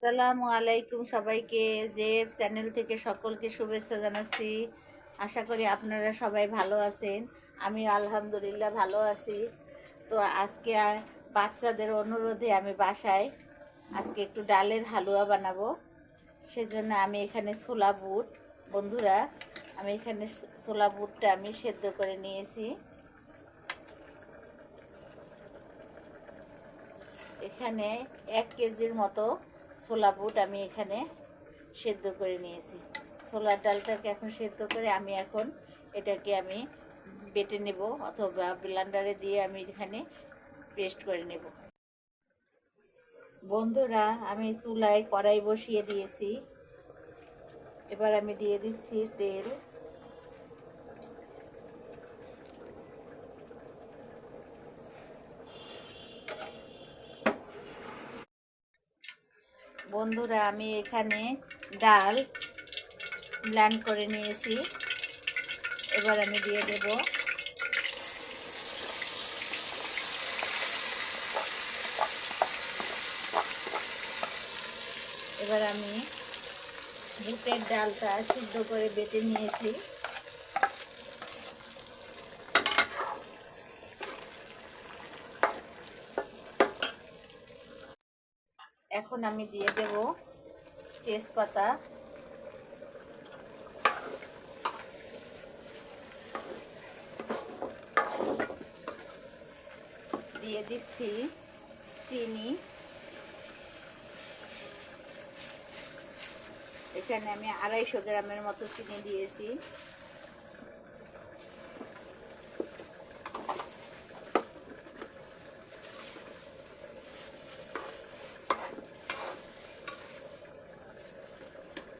আসসালামু আলাইকুম সবাইকে যে চ্যানেল থেকে সকলকে শুভেচ্ছা জানাচ্ছি। আশা করি আপনারা সবাই ভালো আছেন। আমি আলহামদুলিল্লাহ ভালো আছি। তো আজকে বাচ্চাদের অনুরোধে আমি বাসায় আজকে একটু ডালের হালুয়া বানাবো। সেজন্য আমি এখানে ছোলা বুট, বন্ধুরা, আমি এখানে ছোলা বুটটা আমি সেদ্ধ করে নিয়েছি। এখানে এক কেজির মতো ছোলা বুট আমি এখানে সেদ্ধ করে নিয়েছি। ছোলার ডালটাকে এখন সেদ্ধ করে আমি এখন এটাকে আমি বেটে নেব অথবা ব্লান্ডারে দিয়ে আমি এখানে পেস্ট করে নেব। বন্ধুরা, আমি চুলায় কড়াই বসিয়ে দিয়েছি। এবার আমি দিয়ে দিচ্ছি তেল। বন্ধুরা, আমি এখানে ডাল ব্ল্যান্ড করে নিয়েছি। এবার আমি দিয়ে দেব এবার আমি বুটের ডালটা সিদ্ধ করে বেটে নিয়েছি। এখন আমি দিয়ে দেব তেজপাতা। দিয়ে দিচ্ছি চিনি। এখানে আমি আড়াইশো গ্রামের মতো চিনি দিয়েছি।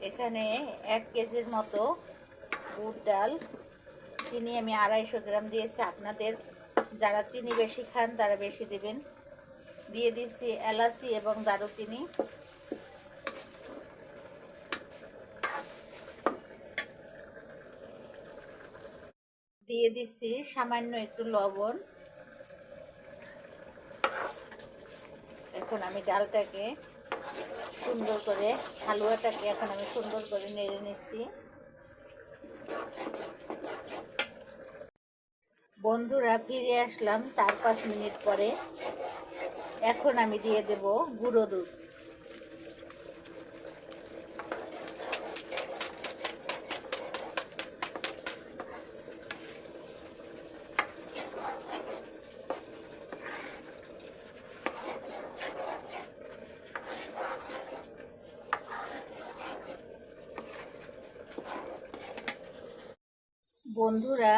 এখানে এক কেজির মতো বুট ডাল। চিনি আমি আড়াইশো গ্রাম দিয়েছি। আপনাদের যারা চিনি বেশি খান, তারা বেশি দিবেন। দিয়ে দিচ্ছি এলাচি এবং দারুচিনি। দিয়ে দিচ্ছি সামান্য একটু লবণ। এখন আমি ডালটাকে সুন্দর করে হালুয়াটাকে এখন আমি সুন্দর করে নেড়ে নিচ্ছি। বন্ধুরা, ফিরে আসলাম চার পাঁচ মিনিট পরে। এখন আমি দিয়ে দেব গুঁড়ো দুধ। বন্ধুরা,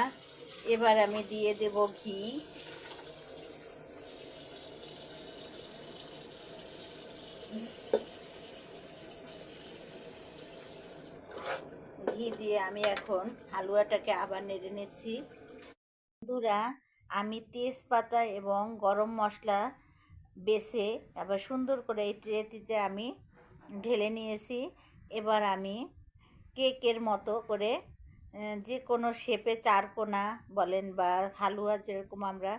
এবার আমি দিয়ে দেব ঘি। ঘি দিয়ে আমি এখন হালুয়াটাকে আবার নেড়ে নিচ্ছি। বন্ধুরা, আমি তেজপাতা এবং গরম মশলা বেছে আবার সুন্দর করে এই ট্রেটিতে আমি ঢেলে নিয়েছি। এবার আমি কেকের মতো করে যে কোনো শেপে চারকোনা বলেন বা হালুয়া যেরকম আমরা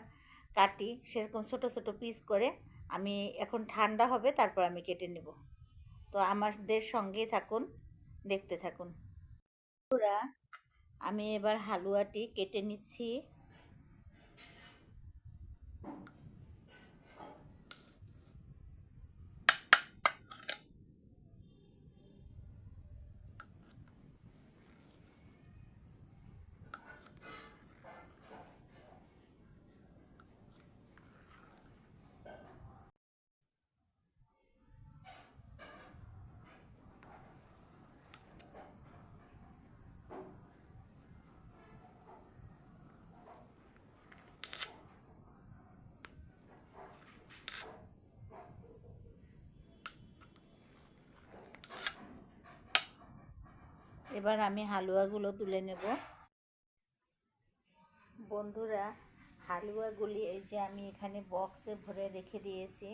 কাটি, সেরকম ছোট ছোট পিস করে আমি এখন ঠান্ডা হবে, তারপর আমি কেটে নেব। তো আমাদের সঙ্গেই থাকুন, দেখতে থাকুন। আমি এবার হালুয়াটি কেটে নিচ্ছি। এবার আমি হালুয়াগুলো তুলে নেব। বন্ধুরা, হালুয়াগুলি এই যে আমি এখানে বক্সে ভরে রেখে দিয়েছি।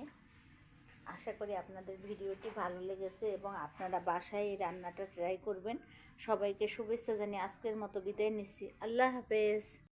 আশা করি আপনাদের ভিডিওটি ভালো লেগেছে এবং আপনারা বাসায় এই রান্নাটা ট্রাই করবেন। সবাইকে শুভেচ্ছা জানিয়ে আজকের মতো বিদায় নিচ্ছি। আল্লাহ হাফেজ।